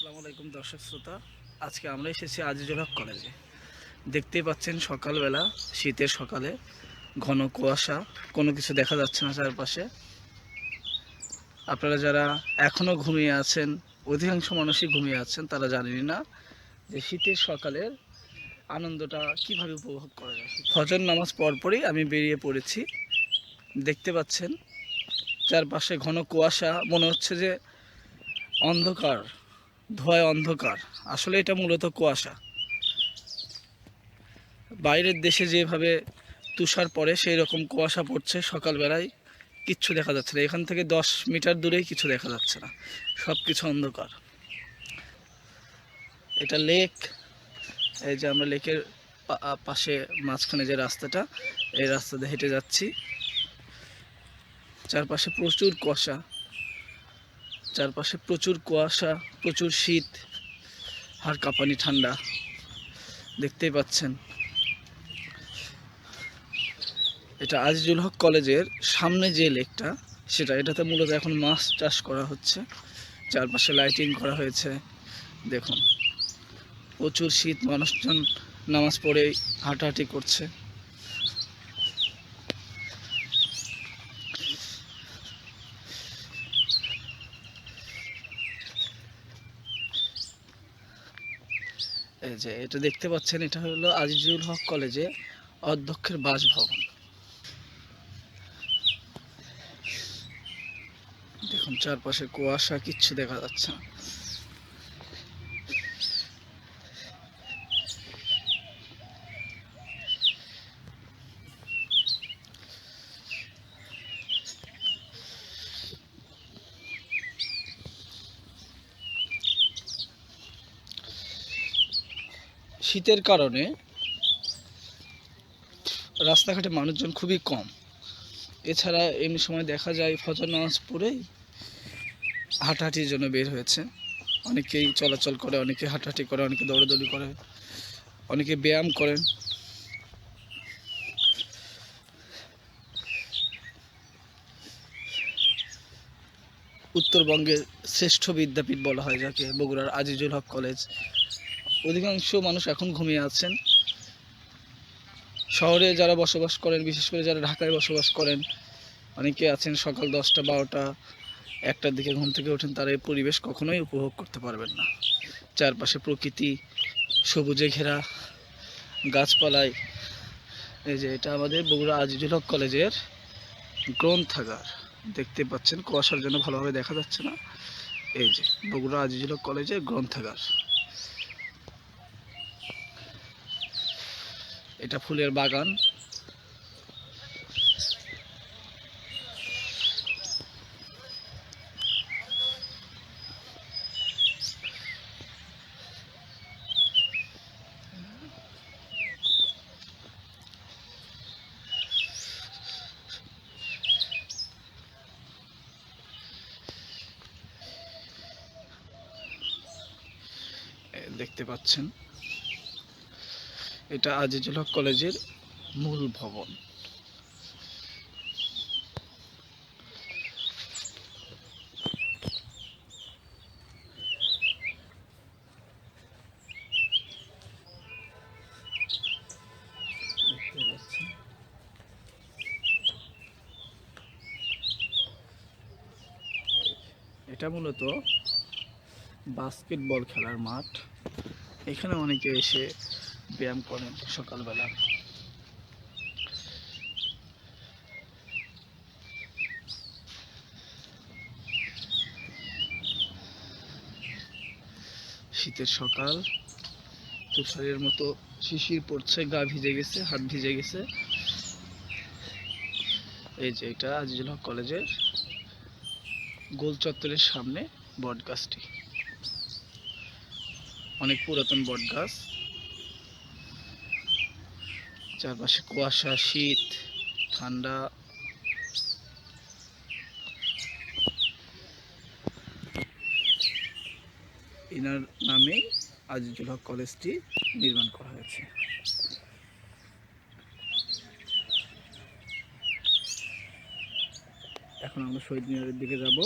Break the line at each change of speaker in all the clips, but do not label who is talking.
আসসালামু আলাইকুম দর্শক শ্রোতা। আজকে আমরা এসেছি আজিজুল হক কলেজে দেখতেই পাচ্ছেন সকালবেলা, শীতের সকালে ঘন কুয়াশা, কোনো কিছু দেখা যাচ্ছে না চারপাশে। আপনারা যারা এখনও ঘুমিয়ে আছেন, অধিকাংশ মানুষই ঘুমিয়ে আছেন, তারা জানেনই না যে শীতের সকালের আনন্দটা কীভাবে উপভোগ করা যায়। ফজর নামাজ পরপরই আমি বেরিয়ে পড়েছি। দেখতে পাচ্ছেন, চারপাশে ঘন কুয়াশা, মনে হচ্ছে যে অন্ধকার। ধোঁয়ায় অন্ধকার। আসলে এটা মূলত কুয়াশা। বাইরের দেশে যেভাবে তুষার পড়ে সেই রকম কুয়াশা পড়ছে সকালবেলায়। কিচ্ছু দেখা যাচ্ছে না। এখান থেকে দশ মিটার দূরেই কিছু দেখা যাচ্ছে না। সব কিছু অন্ধকার। এটা লেক। এই যে আমরা লেকের পাশে মাঝখানে যে রাস্তাটা, এই রাস্তাতে হেঁটে যাচ্ছি। চারপাশে প্রচুর কুয়াশা। চারপাশে প্রচুর কুয়াশা। প্রচুর শীত আর কাঁপানি ঠান্ডা। দেখতেই পাচ্ছেন। এটা আজিজুল হক কলেজের সামনে যে লেকটা, সেটা, এটাতে মূলত এখন মাছ চাষ করা হচ্ছে। চারপাশে লাইটিং করা হয়েছে। দেখুন, প্রচুর শীত, মানুষজন নামাজ পড়ে হাঁটাহাঁটি করছে। যে এটা দেখতে পাচ্ছেন, এটা হলো আজিজুল হক কলেজে অধ্যক্ষের বাসভবন। দেখুন, চারপাশে কুয়াশা, কিচ্ছু দেখা যাচ্ছে না। শীতের কারণে রাস্তাঘাটে মানুষজন খুবই কম। এছাড়া এমনি সময় দেখা যায় ফজর নামাজ পড়েই হাঁটাহাঁটির জন্য বের হয়েছে। অনেকেই চলাচল করে, অনেকে হাঁটাহাঁটি করে, অনেকে দৌড়াদৌড়ি করে, অনেকে ব্যায়াম করেন উত্তরবঙ্গের শ্রেষ্ঠ বিদ্যাপীঠ বলা হয়, যাকে বগুড়ার আজিজুল হক কলেজ অধিকাংশ মানুষ এখন ঘুমিয়ে আছেন। শহরে যারা বসবাস করেন, বিশেষ করে যারা ঢাকায় বসবাস করেন, অনেকে আছেন সকাল দশটা, বারোটা, একটার দিকে ঘুম থেকে ওঠেন, তারা এই পরিবেশ কখনোই উপভোগ করতে পারবেন না। চারপাশে প্রকৃতি, সবুজে ঘেরা গাছপালায়। এই যে এটা আমাদের বগুড়া আজিজুল হক কলেজের গ্রন্থাগার। দেখতে পাচ্ছেন, কুয়াশার জন্য ভালোভাবে দেখা যাচ্ছে না। এই যে বগুড়া আজিজুল হক কলেজের গ্রন্থাগার। এটা ফুলের বাগান। দেখতে পাচ্ছেন। এটা আজিজুল হক কলেজের মূল ভবন। এটা মূলত বাস্কেটবল খেলার মাঠ এখানে অনেকে এসে ব্যায়াম করেন সকালবেলা। শীতের সকাল, তুষারের মতো শিশির পড়ছে, গা ভিজে গেছে, হাত ভিজে গেছে। এই যে এটা আজিজুল হক কলেজের গোল চত্বরের সামনে বট গাছটি অনেক পুরাতন বট গাছ চারপাশে কুয়াশা, শীত, ঠান্ডা। এনার নামে আজিজুল হক কলেজটি নির্মাণ করা হয়েছে। এখন আমরা শহীদ মিনারের দিকে যাব।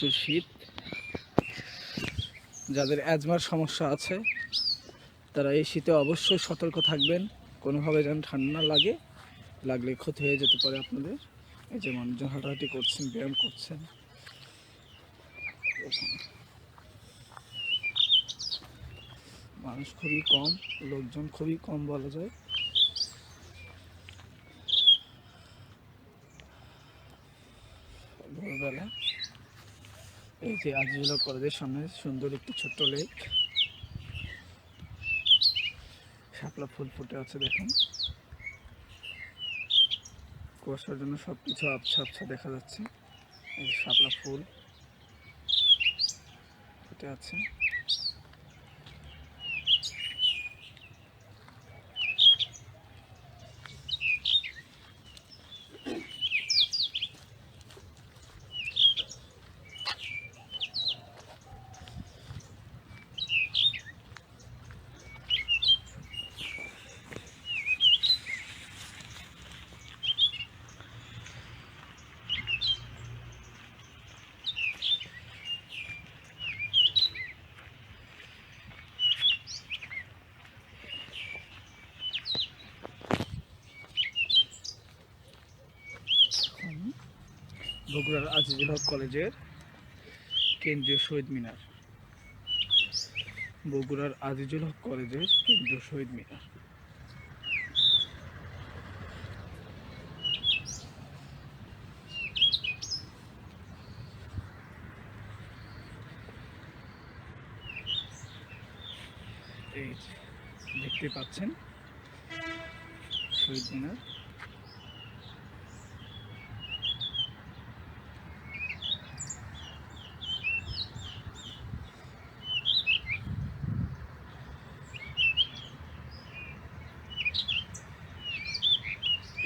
প্রচুর শীত। যাদের অ্যাজমার সমস্যা আছে, তারা এই শীতে অবশ্যই সতর্ক থাকবেন। কোনোভাবে যেন ঠান্ডা লাগে, লাগলে ক্ষতি হয়ে যেতে পারে আপনাদের। এই যে মানুষজন হাঁটাহাঁটি করছেন, ব্যায়াম করছেন। মানুষ খুবই কম, লোকজন খুবই কম বলা যায়। এই যে আজিজুল্লাহ কলেজের সামনে সুন্দর একটি ছোট্ট লেক। শাপলা ফুল ফুটে আছে দেখুন। কুয়াশার জন্য সব কিছু আবছা আবছা দেখা যাচ্ছে। এই শাপলা ফুল ফুটে আছে। বগুড়ার আজিজুল হক কলেজের কেন্দ্রীয় শহীদ মিনার। বগুড়ার আজিজুল হক কলেজের কেন্দ্রীয় শহীদ মিনার। দেখতে পাচ্ছেন শহীদ মিনার।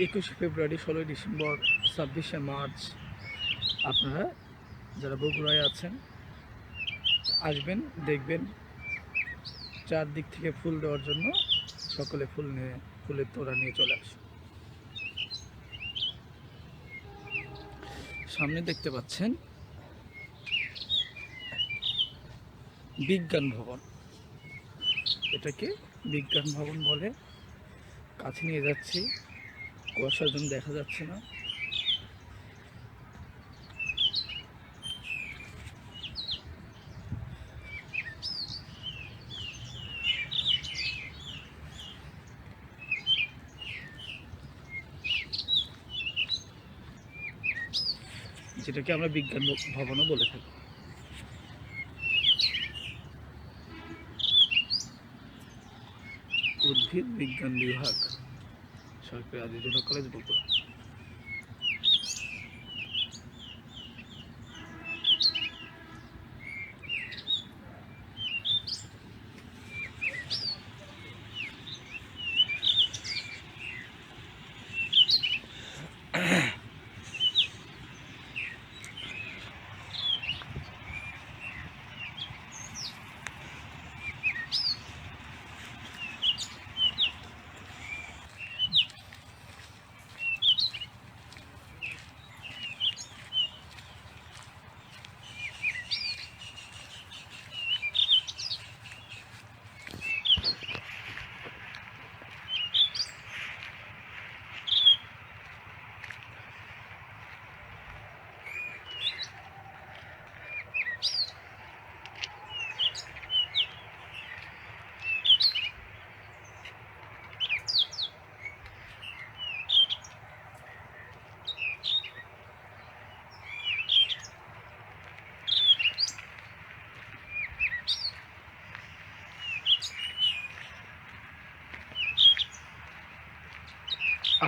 একুশে ফেব্রুয়ারি, ষোলোই ডিসেম্বর, ছাব্বিশে মার্চ আপনারা যারা বগুড়ায় আছেন, আসবেন, দেখবেন। চারদিক থেকে ফুল দেওয়ার জন্য সকলে ফুল নিয়ে, ফুলের তোড়া নিয়ে চলে আসুন। সামনে দেখতে পাচ্ছেন বিজ্ঞান ভবন। এটাকে বিজ্ঞান ভবন বলে কাছে নিয়ে যাচ্ছি। কুয়াশার জন্য দেখা যাচ্ছে না। যেটাকে আমরা বিজ্ঞান ভবনও বলে থাকি। উদ্ভিদ বিজ্ঞান বিভাগ। সরকারি হক কলেজ বগুড়া।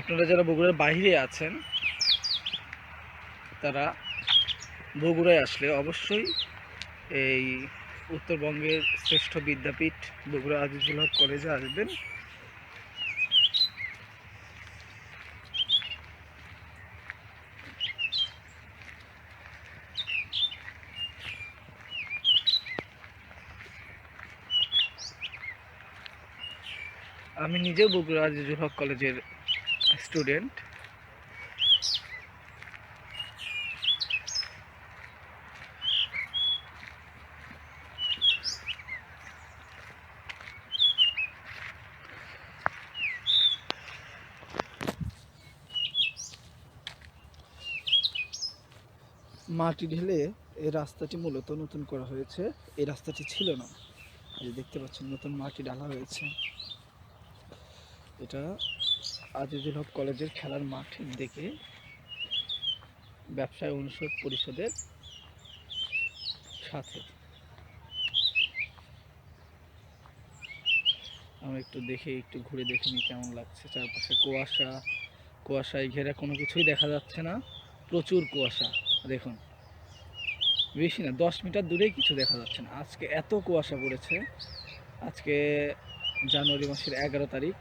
আপনারা যারা বগুড়ার বাইরে আছেন, তারা বগুড়ায় আসলে অবশ্যই এই উত্তরবঙ্গের শ্রেষ্ঠ বিদ্যাপীঠ বগুড়া আজিজুল হক কলেজে আসবেন। আমি নিজেও বগুড়া আজিজুল হক কলেজের স্টুডেন্ট। মাটি ঢেলে এই রাস্তাটি মূলত নতুন করা হয়েছে। এই রাস্তাটি ছিল না। এই দেখতে পাচ্ছেন, নতুন মাটি ঢালা হয়েছে। এটা আজিজুল হক কলেজের খেলার মাঠের দিকে ব্যবসায় অনুষদ পরিষদের সাথে। আমি একটু দেখে, একটু ঘুরে দেখে কেমন লাগছে চারপাশে। কুয়াশা, কুয়াশায় ঘেরা কোনো কিছুই দেখা যাচ্ছে না। প্রচুর কুয়াশা, দেখুন। বেশি না, দশ মিটার দূরেই কিছু দেখা যাচ্ছে না। আজকে এত কুয়াশা পড়েছে। আজকে জানুয়ারি মাসের এগারো তারিখ।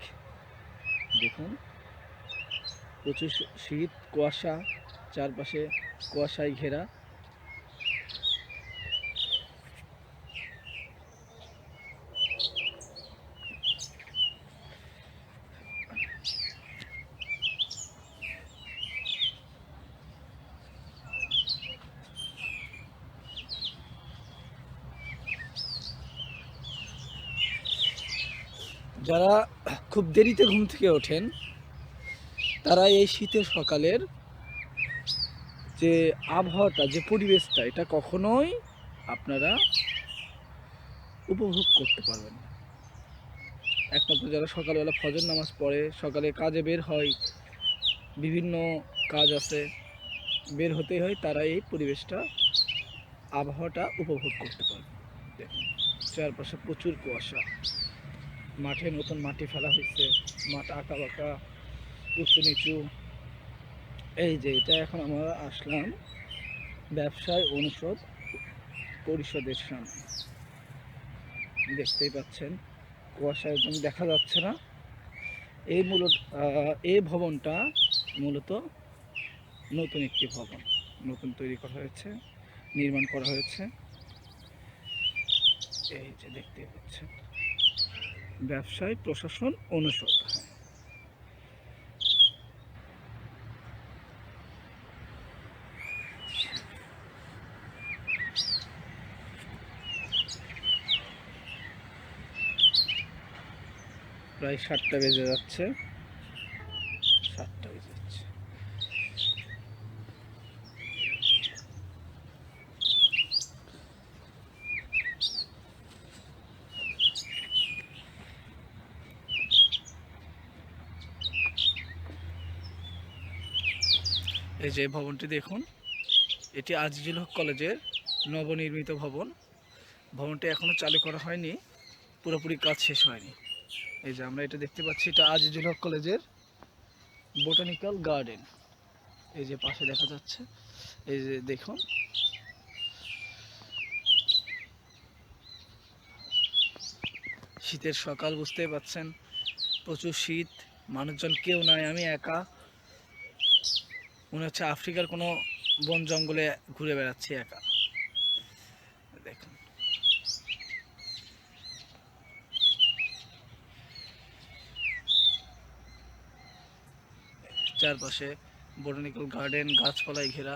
দেখুন। প্রচুর শীত কুয়াশা চারপাশে কুয়াশায় ঘেরা। যারা খুব দেরিতে ঘুম থেকে ওঠেন, তারা এই শীতের সকালের যে আবহাওয়াটা, যে পরিবেশটা, এটা কখনোই আপনারা উপভোগ করতে পারবেন না। একমাত্র যারা সকালবেলা ফজর নামাজ পড়ে, সকালে কাজে বের হয়, বিভিন্ন কাজ আছে, বের হতে হয়, তারা এই পরিবেশটা, আবহাওয়াটা উপভোগ করতে পারবে দেখুন, চারপাশে প্রচুর কুয়াশা। মাঠে নতুন মাটি ফেলা হয়েছে, মাঠ আঁকা বাঁকা উঁচু নিচু। এই যে এটা এখন আমরা আসলাম ব্যবসায় অনুষদ পরিষদের সামনে। দেখতেই পাচ্ছেন, কুয়াশা একদম দেখা যাচ্ছে না। এই মূলত এই ভবনটা মূলত নতুন একটি ভবন। নতুন তৈরি করা হয়েছে, নির্মাণ করা হয়েছে। এই যে দেখতে পাচ্ছেন। ব্যবসায় প্রশাসন অনুষদ প্রায় সাতটা বেজে যাচ্ছে। সাতটা বেজে যাচ্ছে এই যে ভবনটি দেখুন, এটি আজিজুল হক কলেজের নবনির্মিত ভবন। ভবনটি এখনও চালু করা হয়নি, পুরোপুরি কাজ শেষ হয়নি। এই যে আমরা এটা দেখতে পাচ্ছি, এটা আজিজুল হক কলেজের বোটানিক্যাল গার্ডেন। এই যে পাশে দেখা যাচ্ছে, এই যে দেখুন। শীতের সকাল, বুঝতেই পাচ্ছেন, প্রচুর শীত, মানুষজন কেউ নাই, আমি একা। মনে হচ্ছে আফ্রিকার কোনো বন জঙ্গলে ঘুরে বেড়াচ্ছি একা। দেখুন। চারপাশে বোটানিক্যাল গার্ডেন, গাছপালায় ঘেরা।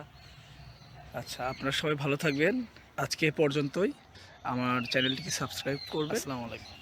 আচ্ছা আপনারা সবাই ভালো থাকবেন। আজকে পর্যন্তই। আমার চ্যানেলটিকে সাবস্ক্রাইব করবেন। আসসালামু আলাইকুম।